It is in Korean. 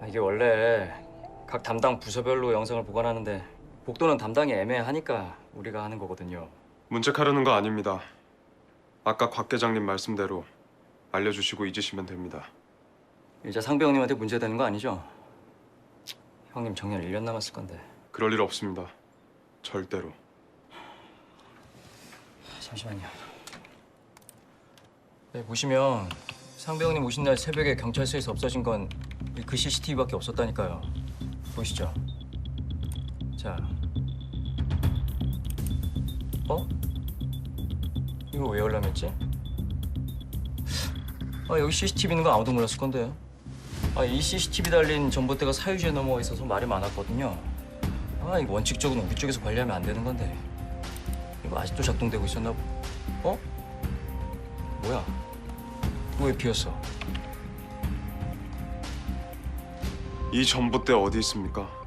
아, 이게 원래 각 담당 부서별로 영상을 보관하는데 복도는 담당이 애매하니까 우리가 하는 거거든요. 문책하려는 거 아닙니다. 아까 곽 계장님 말씀대로 알려주시고 잊으시면 됩니다. 이제 상배 형님한테 문제되는 거 아니죠? 형님 정년 1년 남았을 건데. 그럴 일 없습니다. 절대로. 잠시만요. 네, 보시면 상배 형님 오신 날 새벽에 경찰서에서 없어진 건 그 CCTV밖에 없었다니까요. 보이시죠? 자. 어? 이거 왜 열람했지? 아, 여기 CCTV 있는 거 아무도 몰랐을 건데. 아, 이 CCTV 달린 전봇대가 사유지에 넘어가 있어서 말이 많았거든요. 아, 이거 원칙적으로 우리 쪽에서 관리하면 안 되는 건데. 이거 아직도 작동되고 있었나 보. 어? 뭐야? 왜 비었어? 이 전봇대 어디 있습니까?